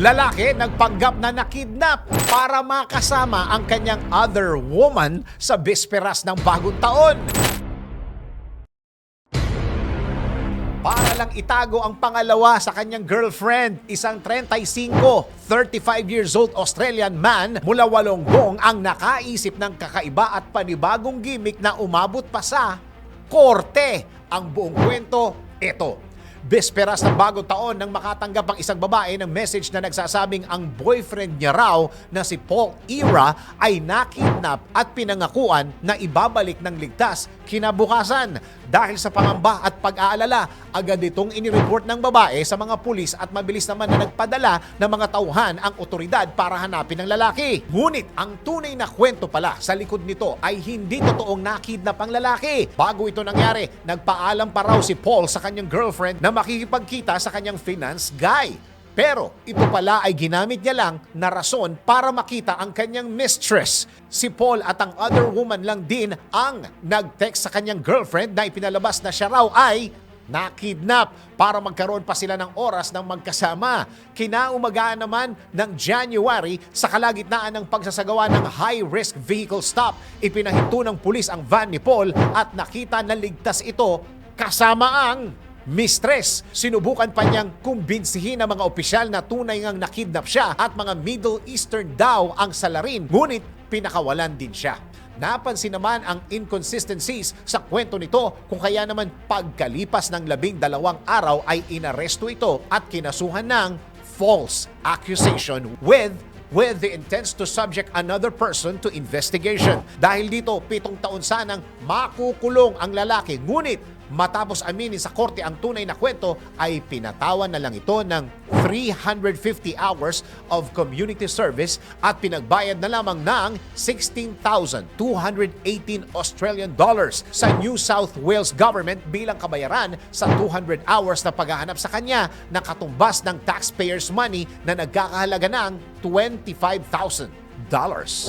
Lalaki nagpanggap na nakidnap para makasama ang kanyang other woman sa bisperas ng bagong taon. Para lang itago ang pangalawa sa kanyang girlfriend, isang 35, 35 years old Australian man mula Walonggong ang nakaisip ng kakaiba at panibagong gimmick na umabot pa sa korte. Ang buong kwento, ito. Besperas ng bagong taon nang makatanggap ang isang babae ng message na nagsasabing ang boyfriend niya raw na si Paul Ira ay nakidnap at pinangakuan na ibabalik ng ligtas kinabukasan. Dahil sa pangamba at pag-aalala, agad itong inireport ng babae sa mga pulis at mabilis naman na nagpadala ng mga tauhan ang otoridad para hanapin ang lalaki. Ngunit ang tunay na kwento pala sa likod nito ay hindi totoong nakidnap ang lalaki. Bago ito nangyari, nagpaalam pa raw si Paul sa kanyang girlfriend na makikipagkita sa kanyang finance guy. Pero ito pala ay ginamit niya lang na rason para makita ang kanyang mistress. Si Paul at ang other woman lang din ang nag-text sa kanyang girlfriend na ipinalabas na siya raw ay nakidnap para magkaroon pa sila ng oras ng magkasama. Kinaumagaan naman ng January sa kalagitnaan ng pagsasagawa ng high-risk vehicle stop. Ipinahinto ng pulis ang van ni Paul at nakita na ligtas ito kasama ang mistress. Sinubukan pa niyang kumbinsihin ang mga opisyal na tunay ngang nakidnap siya at mga Middle Eastern daw ang salarin. Ngunit pinakawalan din siya. Napansin naman ang inconsistencies sa kwento nito kung kaya naman pagkalipas ng labing dalawang araw ay inaresto ito at kinasuhan ng false accusation with with the intent to subject another person to investigation. Dahil dito, pitong taon sanang makukulong ang lalaki. Ngunit matapos aminin sa korte ang tunay na kwento ay pinatawan na lang ito ng 350 hours of community service at pinagbayad na lamang ng 16,218 Australian dollars sa New South Wales government bilang kabayaran sa 200 hours na paghahanap sa kanya na katumbas ng taxpayers money na nagkakahalaga ng 25,000 dollars.